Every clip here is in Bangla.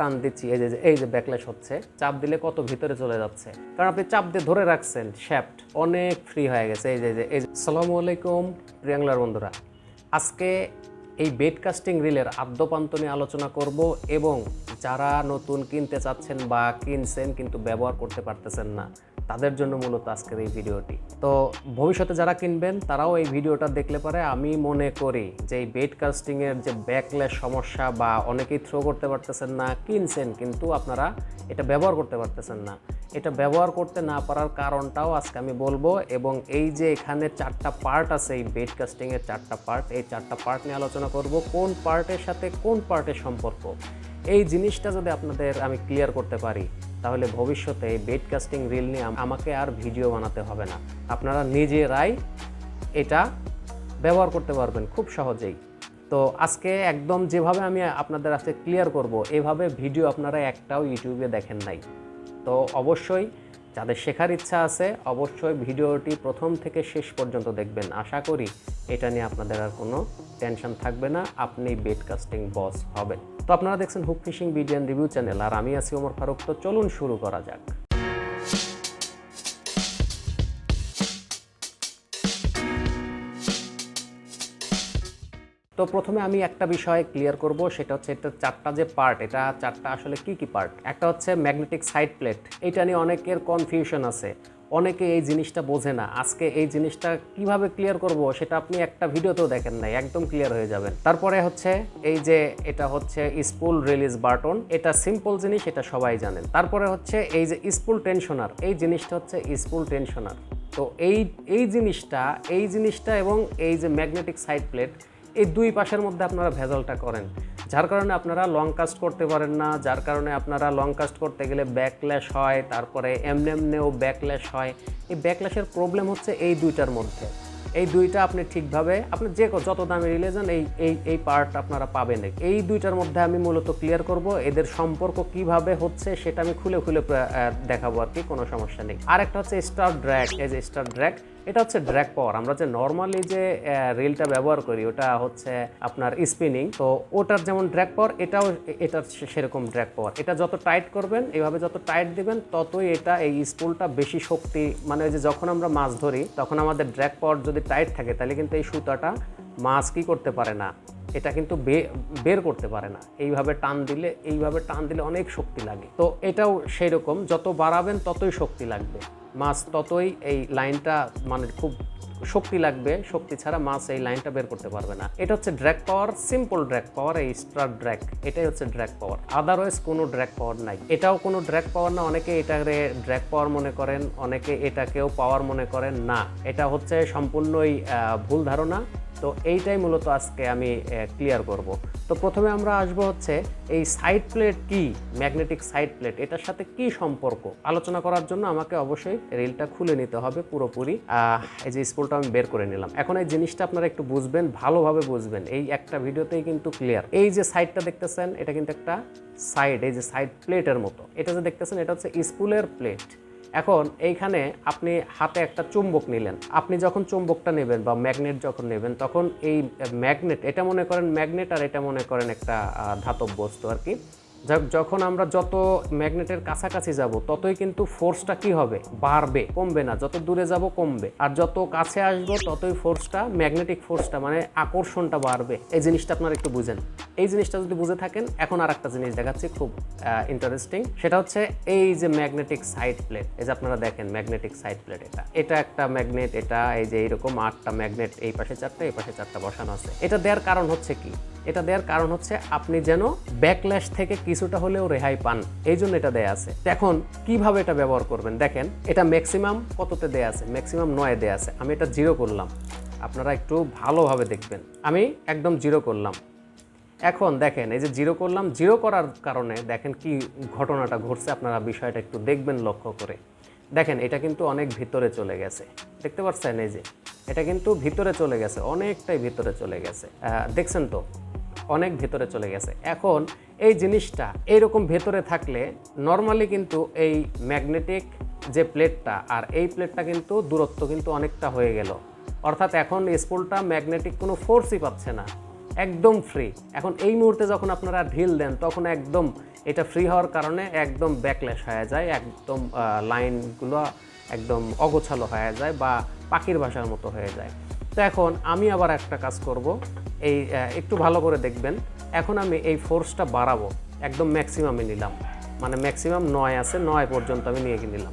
টান দিচ্ছি, এই যে এই যে ব্যাকলেশ হচ্ছে, চাপ দিলে কত ভিতরে চলে যাচ্ছে? কারণ আপনি চাপ দিয়ে ধরে রাখছেন শ্যাফট অনেক ফ্রি হয়ে গেছে, এই যে এই যে। আসসালামু সালামু আলাইকুম, প্রিয়াংলার বন্ধুরা। আজকে এই বেড কাস্টিং রিলের আদ্যপান্ত নিয়ে আলোচনা করব এবং যারা নতুন কিনতে চাচ্ছেন বা কিনছেন কিন্তু ব্যবহার করতে পারতেছেন না তাদের জন্য মূলত আজকের এই ভিডিওটি। তো ভবিষ্যতে যারা কিনবেন, তারাও এই ভিডিওটা দেখলে পারে আমি মনে করি যে এই বেড কাস্টিংয়ের যে ব্যাকলেস সমস্যা বা অনেকেই থ্রো করতে পারতেছেন না, কিনছেন কিন্তু আপনারা এটা ব্যবহার করতে পারতেছেন না। এটা ব্যবহার করতে না পারার কারণটাও আজকে আমি বলব এবং এই যে এখানে চারটা পার্ট আছে, এই বেড কাস্টিংয়ের চারটা পার্ট এই চারটা পার্ট নিয়ে আলোচনা করব, কোন পার্টের সাথে কোন পার্টের সম্পর্ক। এই জিনিসটা যদি আপনাদের আমি ক্লিয়ার করতে পারি, তাহলে ভবিষ্যতে এই বেড কাস্টিং রিল নিয়ে আমাকে আর ভিডিও বানাতে হবে না। আপনারা নিজেরাই এটা ব্যবহার করতে পারবেন খুব সহজেই। তো আজকে একদম যেভাবে আমি আপনাদের আজকে ক্লিয়ার করব, এভাবে ভিডিও আপনারা একটাও ইউটিউবে দেখেন নাই। তো অবশ্যই যাদের শেখার ইচ্ছা আছে, অবশ্যই ভিডিওটি প্রথম থেকে শেষ পর্যন্ত দেখবেন। আশা করি এটা নিয়ে আপনাদের আর কোনো টেনশন থাকবে না। আপনি বেড কাস্টিং বস হবেন। তো আপনারা দেখছেন hook fishing video review channel, আর আমি আছি ওমর ফারুক। তো চলুন শুরু করা যাক। তো প্রথমে আমি একটা বিষয় ক্লিয়ার করব, সেটা হচ্ছে এটা চারটা যে পার্ট এটা চারটা আসলে কি কি পার্ট একটা হচ্ছে ম্যাগনেটিক সাইড প্লেট এটা নিয়ে অনেকের কনফিউশন আছে। অনেকে এই জিনিসটা বোঝে না। আজকে এই জিনিসটা কীভাবে ক্লিয়ার করব সেটা আপনি একটা ভিডিওতেও দেখেন নাই, একদম ক্লিয়ার হয়ে যাবেন। তারপরে হচ্ছে এই যে এটা হচ্ছে স্পুল রিলিজ বাটন এটা সিম্পল জিনিস, এটা সবাই জানেন। তারপরে হচ্ছে এই যে স্পুল টেনশনার এই জিনিসটা হচ্ছে স্পুল টেনশনার তো এই এই জিনিসটা এই জিনিসটা এবং এই যে ম্যাগনেটিক সাইড প্লেট এই দুই পাশের মধ্যে আপনারা ভেজালটা করেন। যার কারণে আপনারা লং কাস্ট করতে পারেন না, যার কারণে আপনারা লং কাস্ট করতে গেলে ব্যাকল্যাশ হয়, তারপরে এমনি এমনিও ব্যাকল্যাশ হয়। এই ব্যাকল্যাশের প্রবলেম হচ্ছে এই দুইটার মধ্যে। এই দুইটা আপনি ঠিকভাবে, আপনি যে যত দামে রিলেজন এই এই এই পার্ট আপনারা পাবেন। এই দুইটার মধ্যে আমি মূলত ক্লিয়ার করব এদের সম্পর্ক কীভাবে হচ্ছে, সেটা আমি খুলে খুলে দেখাবো আর কি, কোনো সমস্যা নেই। আরেকটা হচ্ছে স্টার ড্র্যাক এই যে স্টার ড্র্যাগ এটা হচ্ছে ড্র্যাগ পাওয়ার আমরা যে নর্মালি যে রিলটা ব্যবহার করি, ওটা হচ্ছে আপনার স্পিনিং তো ওটার যেমন ড্র্যাগ পাওয়ার এটাও এটার সেরকম ড্র্যাগ পাওয়ার এটা যত টাইট করবেন এইভাবে যত টাইট দিবেন, ততই এটা এই স্পুলটা বেশি শক্তি মানে ওই যে যখন আমরা মাছ ধরি, তখন আমাদের ড্র্যাগ পাওয়ার যদি টাইট থাকে, তাহলে কিন্তু এই সুতাটা মাছ কি করতে পারে না? এটা কিন্তু বের করতে পারে না। এইভাবে টান দিলে, এইভাবে টান দিলে অনেক শক্তি লাগে। তো এটাও সেই রকম যত বাড়াবেন, ততই শক্তি লাগবে। মাছ ততই এই লাইনটা মানে খুব শক্তি লাগবে, শক্তি ছাড়া মাছ এই লাইনটা বের করতে পারবে না। এটা হচ্ছে drag power simple drag power এই স্টার ড্র্যাগ এটাই হচ্ছে ড্র্যাগ পাওয়ার আদারওয়াইজ কোনো ড্র্যাগ পাওয়ার নাই। এটাও কোনো ড্র্যাগ পাওয়ার না, অনেকে এটাকে ড্র্যাগ পাওয়ার মনে করেন, অনেকে এটাকেও পাওয়ার মনে করেন না। এটা হচ্ছে সম্পূর্ণই ভুল ধারণা। তো এইটাই মূলত আজকে আমি ক্লিয়ার করব। তো প্রথমে আমরা আসব হচ্ছে এই সাইড প্লেট কি ম্যাগনেটিক সাইড প্লেট এটার সাথে কি সম্পর্ক? আলোচনা করার জন্য আমাকে অবশ্যই রিলটা খুলে নিতে হবে পুরোপুরি। এই যে স্পুলটা আমি বের করে নিলাম। এখন এই জিনিসটা আপনারা একটু বুঝবেন, ভালোভাবে বুঝবেন। এই একটা ভিডিওতেই কিন্তু ক্লিয়ার এই যে সাইডটা দেখতেছেন, এটা কিন্তু একটা সাইড এই যে সাইড প্লেটের মতো। এটা যে দেখতেছেন, এটা হচ্ছে স্পুলের প্লেট এখন এইখানে আপনি হাতে একটা চুম্বক নিলেন। আপনি যখন চুম্বকটা নেবেন বা ম্যাগনেট যখন নেবেন, তখন এই ম্যাগনেট এটা মনে করেন ম্যাগনেট আর এটা মনে করেন একটা ধাতব বস্তু আর কি। যখন আমরা যত ম্যাগনেটের কাছাকাছি যাব, ততই কিন্তু ফোর্সটা কি হবে? বাড়বে, কমবে না। যত দূরে যাব, কমবে। আর যত কাছে আসব, ততই ফোর্সটা ম্যাগনেটিক ফোর্সটা মানে আকর্ষণটা বাড়বে। এই জিনিসটা আপনারা একটু বুঝেন। এই জিনিসটা যদি বুঝে থাকেন, এখন আর একটা জিনিস দেখাচ্ছি খুব ইন্টারেস্টিং সেটা হচ্ছে এই যে ম্যাগনেটিক সাইড প্লেট এই যে আপনারা দেখেন ম্যাগনেটিক সাইড প্লেট এটা। এটা একটা ম্যাগনেট এটা এই যে এইরকম আটটা ম্যাগনেট এই পাশে চারটা, এই পাশে চারটা বসানো আছে। এটা দেওয়ার কারণ হচ্ছে কি? এটা দেওয়ার কারণ হচ্ছে আপনি যেন ব্যাকল্যাশ থেকে কিছুটা হলেও রেহাই পান। এই জন্য এটা দেয়া আছে। এখন কীভাবে এটা ব্যবহার করবেন? দেখেন, এটা ম্যাক্সিমাম কততে দেয়া আছে? ম্যাক্সিমাম নয় দেয়া আছে। আমি এটা জিরো করলাম। আপনারা একটু ভালোভাবে দেখবেন। আমি একদম জিরো করলাম। এখন দেখেন, এই যে জিরো করলাম জিরো করার কারণে দেখেন কি ঘটনাটা ঘটছে। আপনারা বিষয়টা একটু দেখবেন লক্ষ্য করে। দেখেন, এটা কিন্তু অনেক ভিতরে চলে গেছে। দেখতে পাচ্ছেন এই যে এটা কিন্তু ভিতরে চলে গেছে, অনেকটাই ভিতরে চলে গেছে। দেখছেন তো, অনেক ভেতরে চলে গেছে। এখন এই জিনিসটা এইরকম ভেতরে থাকলে নর্মালি কিন্তু এই ম্যাগনেটিক যে প্লেটটা আর এই প্লেটটা কিন্তু দূরত্ব কিন্তু অনেকটা হয়ে গেল। অর্থাৎ এখন স্পুলটা ম্যাগনেটিক কোনো ফোর্সই পাচ্ছে না, একদম ফ্রি এখন এই মুহূর্তে যখন আপনারা ঢিল দেন, তখন একদম এটা ফ্রি হওয়ার কারণে একদম ব্যাকলেশ হয়ে যায়, একদম লাইনগুলো একদম অগোছালো হয়ে যায় বা পাখির বাসার মতো হয়ে যায়। তো এখন আমি আবার একটা কাজ করব। এই একটু ভালো করে দেখবেন। এখন আমি এই ফোর্সটা বাড়াবো। একদম ম্যাক্সিমামে নিলাম। মানে ম্যাক্সিমাম নয় আছে, নয় পর্যন্ত আমি নিয়ে নিলাম।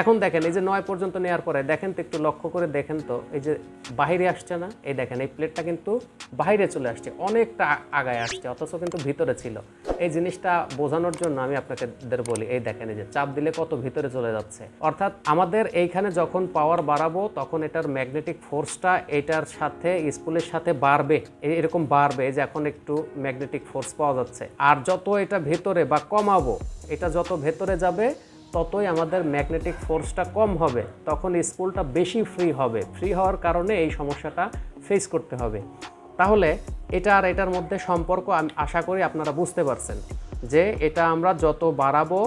এখন দেখেন, এই যে নয় পর্যন্ত নেওয়ার পরে, দেখেন তো একটু লক্ষ্য করে দেখেন তো, এই যে বাইরে আসছে না, এই দেখেন, এই প্লেটটা কিন্তু বাইরে চলে আসছে, অনেকটা আগায় আসছে, অথচ কিন্তু ভিতরে ছিল। এই জিনিসটা বোঝানোর জন্য আমি আপনাকে বলি, এই দেখেন, এই যে চাপ দিলে কত ভিতরে চলে যাচ্ছে। অর্থাৎ আমাদের এইখানে যখন পাওয়ার বাড়াবো, তখন এটার ম্যাগনেটিক ফোর্সটা এটার সাথে স্কুলের সাথে বাড়বে এরকম বাড়বে যে এখন একটু ম্যাগনেটিক ফোর্স পাওয়া যাচ্ছে। আর যত এটা ভেতরে বা কমাবো, এটা যত ভেতরে যাবে ততই আমাদের ম্যাগনেটিক ফোর্সটা কম হবে, তখন স্পুলটা বেশি ফ্রি হবে। ফ্রি হওয়ার কারণে এই সমস্যাটা ফেস করতে হবে। তাহলে এটা আর এটার মধ্যে সম্পর্ক আমি আশা করি আপনারা বুঝতে পারছেন যে এটা আমরা যত বাড়াবো,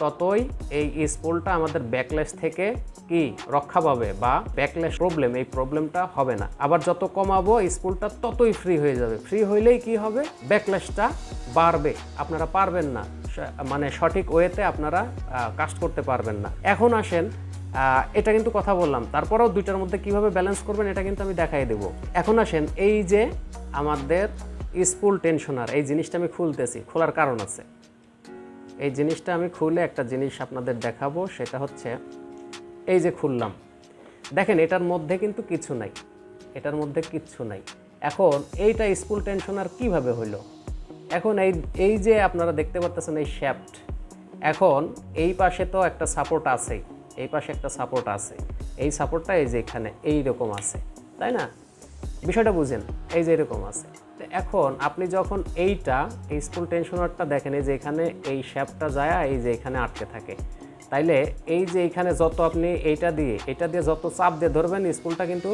ততই এই স্পুলটা আমাদের ব্যাকলেস থেকে কি রক্ষা পাবে বা ব্যাকলেস প্রবলেম এই প্রবলেমটা হবে না। আবার যত কমাবো স্পুলটা ততই ফ্রি হয়ে যাবে। ফ্রি হইলেই কি হবে? ব্যাকলেসটা বাড়বে। আপনারা পারবেন না। মানে সঠিক ওয়েতে আপনারা কাস্ট করতে পারবেন না। এখন আসেন এটা কিন্তু কথা বললাম। তারপরেও দুইটার মধ্যে কীভাবে ব্যালেন্স করবেন এটা কিন্তু আমি দেখাই দেব। এখন আসেন, এই যে আমাদের স্পুল টেনশনার এই জিনিসটা আমি খুলতেছি, খোলার কারণ আছে। এই জিনিসটা আমি খুলে একটা জিনিস আপনাদের দেখাবো, সেটা হচ্ছে, এই যে খুললাম। দেখেন, এটার মধ্যে কিন্তু কিছু নাই। এটার মধ্যে কিচ্ছু নাই। এখন এইটা স্কুল টেনশনার কীভাবে হইল? এখন এই এই যে আপনারা দেখতে পারতেছেন এই শ্যাফট এখন এই পাশে তো একটা সাপোর্ট আছেই এই পাশে একটা সাপোর্ট আছে। এই সাপোর্টটা এই যে এখানে এই রকম আছে, তাই না? বিষয়টা বুঝেন, এই যে এরকম আছে। এখন আপনি যখন এইটা, এই স্কুল টেনশনারটা দেখেন, এই যে এখানে এই শ্যাপটা যায়, এই যে এখানে আটকে থাকে। তাইলে এই যে এখানে যত আপনি এইটা দিয়ে, এটা দিয়ে যত চাপ দিয়ে ধরবেন স্কুলটা কিন্তু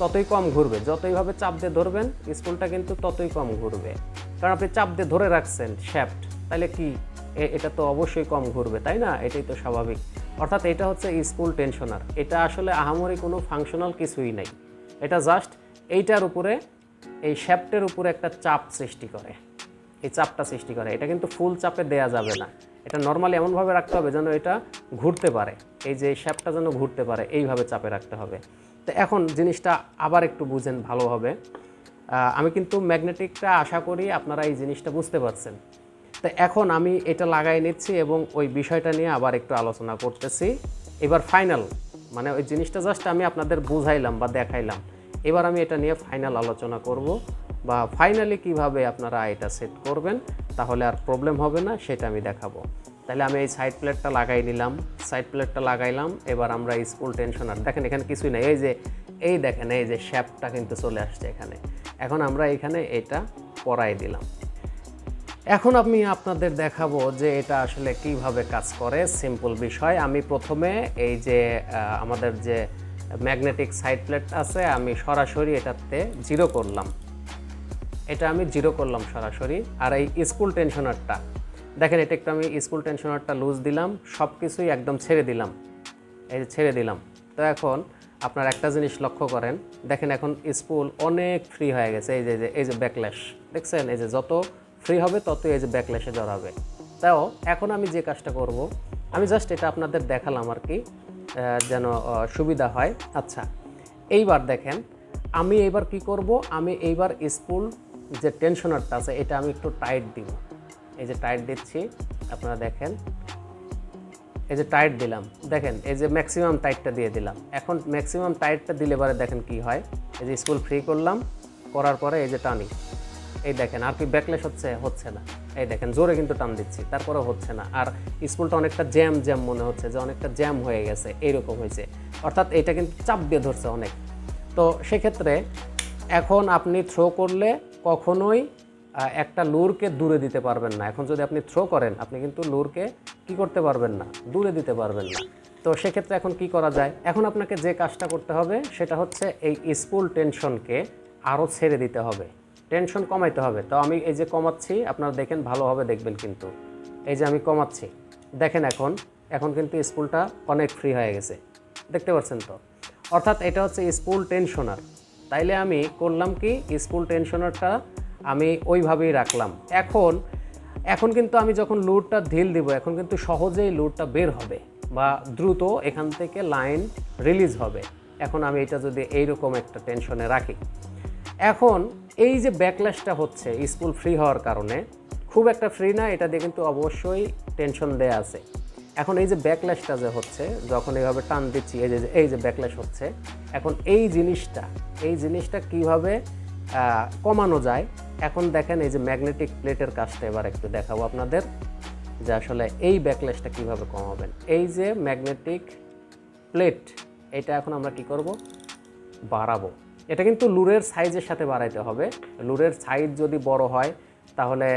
ততই কম ঘুরবে। যতইভাবে চাপ দিয়ে ধরবেন স্কুলটা কিন্তু ততই কম ঘুরবে। কারণ আপনি চাপ দিয়ে ধরে রাখছেন শ্যাফট তাহলে কি? এটা তো অবশ্যই কম ঘুরবে, তাই না? এটাই তো স্বাভাবিক। অর্থাৎ এটা হচ্ছে স্কুল টেনশনার। এটা আসলে আহামরি কোনো ফাংশনাল কিছুই নাই। এটা জাস্ট এইটার উপরে, এই শ্যাফটের উপরে একটা চাপ সৃষ্টি করে। এই চাপটা সৃষ্টি করে। এটা কিন্তু ফুল চাপে দেয়া যাবে না। এটা নর্মালি এমনভাবে রাখতে হবে যেন এটা ঘুরতে পারে। এই যে শ্যাপটা যেন ঘুরতে পারে, এইভাবে চাপে রাখতে হবে। তো এখন জিনিসটা আবার একটু বুঝেন ভালোভাবে। আমি কিন্তু ম্যাগনেটিকটা আশা করি আপনারা এই জিনিসটা বুঝতে পারছেন। তো এখন আমি এটা লাগাই নিচ্ছি এবং ওই বিষয়টা নিয়ে আবার একটু আলোচনা করতেছি। এবার ফাইনাল মানে ওই জিনিসটা জাস্ট আমি আপনাদের বুঝাইলাম বা দেখাইলাম। এবার আমি এটা নিয়ে ফাইনাল আলোচনা করব বা ফাইনালি কীভাবে আপনারা এটা সেট করবেন, তাহলে আর প্রবলেম হবে না, সেটা আমি দেখাবো। তাহলে আমি এই সাইড প্লেটটা লাগাই নিলাম সাইড প্লেটটা লাগাইলাম, এবার আমরা স্কুল টেনশনার দেখেন এখানে কিছুই নাই। এই যে এই দেখেন, এই যে শ্যাপটা কিন্তু চলে আসছে এখানে। এখন আমরা এখানে এটা পরাই দিলাম। এখন আমি আপনাদের দেখাবো যে এটা আসলে কীভাবে কাজ করে। সিম্পল বিষয়, আমি প্রথমে এই যে আমাদের যে ম্যাগনেটিক সাইড প্লেট আছে, আমি সরাসরি এটাতে জিরো করলাম। এটা আমি জিরো করলাম সরাসরি। আর এই স্কুল টেনশনারটা দেখেন, এটা একটু আমি স্কুল টেনশনারটা লুজ দিলাম সব কিছুই একদম ছেড়ে দিলাম। এই ছেড়ে দিলাম। তো এখন আপনার একটা জিনিস লক্ষ্য করেন, দেখেন এখন স্পুল অনেক ফ্রি হয়ে গেছে, এই যে, এই যে- ব্যাকল্যাশ দেখছেন? এই যে যত ফ্রি হবে, ততই এই যে ব্যাকল্যাশে জড়াবে তাও, এখন আমি যে কাজটা করব, আমি জাস্ট এটা আপনাদের দেখালাম আর কি যেন সুবিধা হয়। আচ্ছা এইবার দেখেন, আমি এইবার কি করব, আমি এইবার স্পুল যে টেনশনারটা আছে, এটা আমি একটু টাইট দিব। এই যে টাইট দিচ্ছি, আপনারা দেখেন এই যে টাইট দিলাম, দেখেন এই যে ম্যাক্সিমাম টাইটটা দিয়ে দিলাম। এখন ম্যাক্সিমাম টাইটটা দিলে পরে দেখেন কি হয়? এই যে স্কুল ফ্রি করলাম, করার পরে এই যে টানি এই দেখেন, আর কি ব্যাকলেস হচ্ছে হচ্ছে না। এই দেখেন, জোরে কিন্তু টান দিচ্ছি তারপরে হচ্ছে না। আর স্কুলটা অনেকটা জ্যাম জ্যাম মনে হচ্ছে, যে অনেকটা জ্যাম হয়ে গেছে, এইরকম হয়েছে। অর্থাৎ এটা কিন্তু চাপ দিয়ে ধরছে অনেক। তো সেক্ষেত্রে এখন আপনি থ্রো করলে কখনোই একটা লুরকে দূরে দিতে পারবেন না। এখন যদি আপনি থ্রো করেন, আপনি কিন্তু লুরকে কি করতে পারবেন না? দূরে দিতে পারবেন না। তো সেক্ষেত্রে এখন কি করা যায়? এখন আপনাকে যে কাজটা করতে হবে, সেটা হচ্ছে এই স্পুল টেনশনকে আরও ছেড়ে দিতে হবে। টেনশন কমাইতে হবে। তো আমি এই যে কমাচ্ছি, আপনারা দেখেন, ভালোভাবে দেখবেন কিন্তু। এই যে আমি কমাচ্ছি। দেখেন এখন এখন কিন্তু স্পুলটা অনেক ফ্রি হয়ে গেছে। দেখতে পাচ্ছেন তো? অর্থাৎ এটা হচ্ছে স্পুল টেনশনার তাইলে আমি করলাম কি? স্পুল টেনশনারটা আমি ওইভাবেই রাখলাম। এখন এখন কিন্তু আমি যখন লুডটা ঢিল দিব, এখন কিন্তু সহজেই লুডটা বের হবে বা দ্রুত এখান থেকে লাইন রিলিজ হবে। এখন আমি এটা যদি এইরকম একটা টেনশনে রাখি। এখন এই যে ব্যাকল্যাশটা হচ্ছে স্কুল ফ্রি হওয়ার কারণে, খুব একটা ফ্রি না, এটা দিয়ে কিন্তু অবশ্যই টেনশন দেয়া আছে। এখন এই যে ব্যাকল্যাশটা যে হচ্ছে, যখন এইভাবে টান দিচ্ছি, এই যে এই যে ব্যাকল্যাশ হচ্ছে, এখন এই জিনিসটা এই জিনিসটা কীভাবে কমানো যায়। এখন দেখেন এই যে ম্যাগনেটিক প্লেটের কাজটা এবার একটু দেখাবো আপনাদের, যে আসলে এই ব্যাকলেসটা কীভাবে কমাবেন। এই যে ম্যাগনেটিক প্লেট, এটা এখন আমরা কি করব? বাড়াবো। এটা কিন্তু লুরের সাইজের সাথে বাড়াইতে হবে। লুরের সাইজ যদি বড় হয়, তাহলে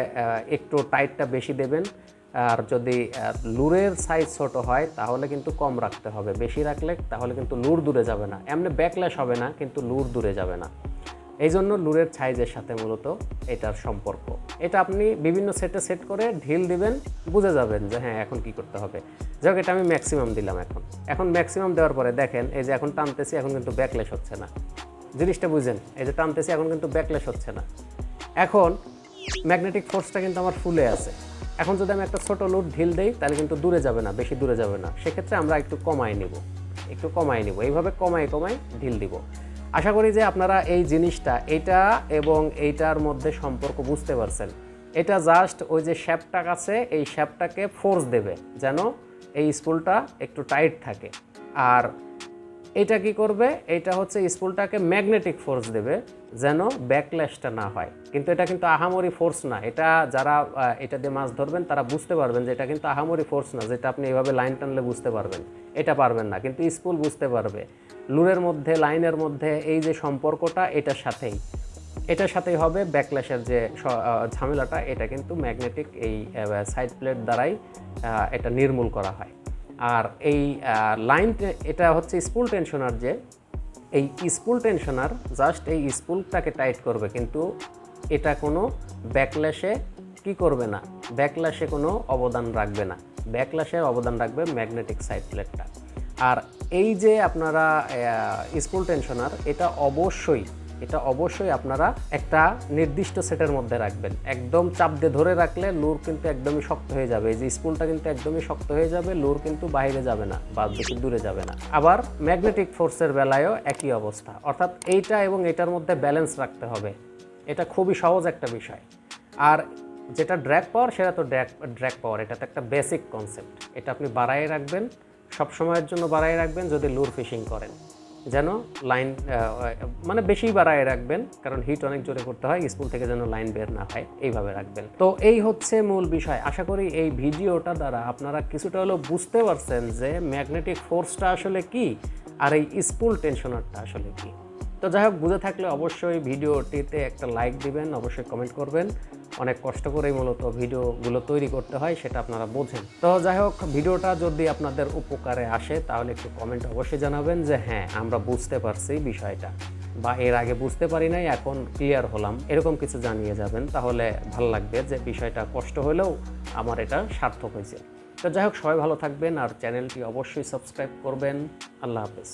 একটু টাইটটা বেশি দেবেন। আর যদি লুরের সাইজ ছোট হয়, তাহলে কিন্তু কম রাখতে হবে। বেশি রাখলে, তাহলে কিন্তু লুর দূরে যাবে না। এমনি ব্যাকল্যাশ হবে না, কিন্তু লুর দূরে যাবে না। এই জন্য লুরের সাইজের সাথে মূলত এটার সম্পর্ক। এটা আপনি বিভিন্ন সেটে সেট করে ঢিল দিবেন, বুঝে যাবেন যে হ্যাঁ এখন কি করতে হবে। যাই এটা আমি ম্যাক্সিমাম দিলাম এখন। এখন ম্যাক্সিমাম দেওয়ার পরে দেখেন, এই যে এখন টানতেছি, এখন কিন্তু ব্যাকলেস হচ্ছে না। জিনিসটা বুঝেন, এই যে টানতেছি, এখন কিন্তু ব্যাকলেস হচ্ছে না। এখন ম্যাগনেটিক ফোর্সটা কিন্তু আমার ফুলে আছে। এখন যদি আমি একটা ছোট লুট ঢিল দেই, তাহলে কিন্তু দূরে যাবে না, বেশি দূরে যাবে না। সেক্ষেত্রে আমরা একটু কমাই নিব। একটু কমাই নিব। এইভাবে কমাই কমাই ঢিল দিব। আশা করি যে আপনারা এই জিনিসটা, এটা এবং এইটার মধ্যে সম্পর্ক বুঝতে পারছেন। এটা জাস্ট ওই যে শ্যাপটা আছে এই শ্যাপটাকে ফোর্স দেবে যেন এই স্পুলটা একটু টাইট থাকে। আর এটা কি করবে? এটা হচ্ছে স্পুলটাকে ম্যাগনেটিক ফোর্স দেবে যেন ব্যাকল্যাশটা না হয়। কিন্তু এটা কিন্তু আহামরি ফোর্স না। এটা যারা এটা দিয়ে মাছ ধরবেন, তারা বুঝতে পারবেন যে এটা কিন্তু আহামরি ফোর্স না, যেটা আপনি এইভাবে লাইন টানলে বুঝতে পারবেন। এটা পারবেন না, কিন্তু স্পুল বুঝতে পারবে। লুরের মধ্যে, লাইনের মধ্যে এই যে সম্পর্কটা, এটার সাথেই। এটার সাথেই হবে ব্যাকল্যাশের যে ঝামেলাটা, এটা কিন্তু ম্যাগনেটিক এই সাইড প্লেট দ্বারাই এটা নির্মূল করা হয়। আর এই লাইন এটা হচ্ছে স্পুল টেনশনার যে, এই স্পুল টেনশনার জাস্ট এই স্পুলটাকে টাইট করবে, কিন্তু এটা কোনো ব্যাকল্যাশে কি করবে না? ব্যাকল্যাশে কোনো অবদান রাখবে না। ব্যাকল্যাশে অবদান রাখবে ম্যাগনেটিক সাইড প্লেটটা আর এই যে আপনারা স্কুল টেনশনার এটা অবশ্যই এটা অবশ্যই আপনারা একটা নির্দিষ্ট সেটের মধ্যে রাখবেন। একদম চাপ দিয়ে ধরে রাখলে লুর কিন্তু একদমই শক্ত হয়ে যাবে। এই যে স্পুলটা কিন্তু একদমই শক্ত হয়ে যাবে লুর কিন্তু বাইরে যাবে না বা বেশি দূরে যাবে না। আবার ম্যাগনেটিক ফোর্সের বেলায়ও একই অবস্থা। অর্থাৎ এইটা এবং এটার মধ্যে ব্যালেন্স রাখতে হবে। এটা খুবই সহজ একটা বিষয়। আর যেটা ড্র্যাগ পাওয়ার সেটা তো ড্র্যাগ ড্র্যাগ পাওয়ার এটা তো একটা বেসিক কনসেপ্ট এটা আপনি বাড়াই রাখবেন। সব সময়ের জন্য বাড়াই রাখবেন যদি লুর ফিশিং করেন। যেন লাইন মানে বেশি বাড়ায় রাখবেন, কারণ হিট অনেক জোরে করতে হয় স্কুল থেকে যেন লাইন বের না হয়, এইভাবে রাখবেন। তো এই হচ্ছে মূল বিষয়। আশা করি এই ভিডিওটা দ্বারা আপনারা কিছুটা হলেও বুঝতে পারছেন যে ম্যাগনেটিক ফোর্সটা আসলে কি, আর এই স্পুল টেনশনারটা আসলে কি। তো যাই হোক, বুঝে থাকলে অবশ্যই ভিডিওটিতে একটা লাইক দিবেন, অবশ্যই কমেন্ট করবেন। অনেক কষ্ট করেই মূলত ভিডিওগুলো তৈরি করতে হয়, সেটা আপনারা বোঝেন। তো যাই হোক, ভিডিওটা যদি আপনাদের উপকারে আসে, তাহলে একটু কমেন্ট অবশ্যই জানাবেন যে হ্যাঁ আমরা বুঝতে পারছি বিষয়টা বা এর আগে বুঝতে পারি নাই, এখন ক্লিয়ার হলাম। এরকম কিছু জানিয়ে যাবেন, তাহলে ভালো লাগবে যে, বিষয়টা কষ্ট হলেও আমার এটা সার্থক হয়েছে। তো যাই হোক, সবাই ভালো থাকবেন আর চ্যানেলটি অবশ্যই সাবস্ক্রাইব করবেন। আল্লাহ হাফেজ।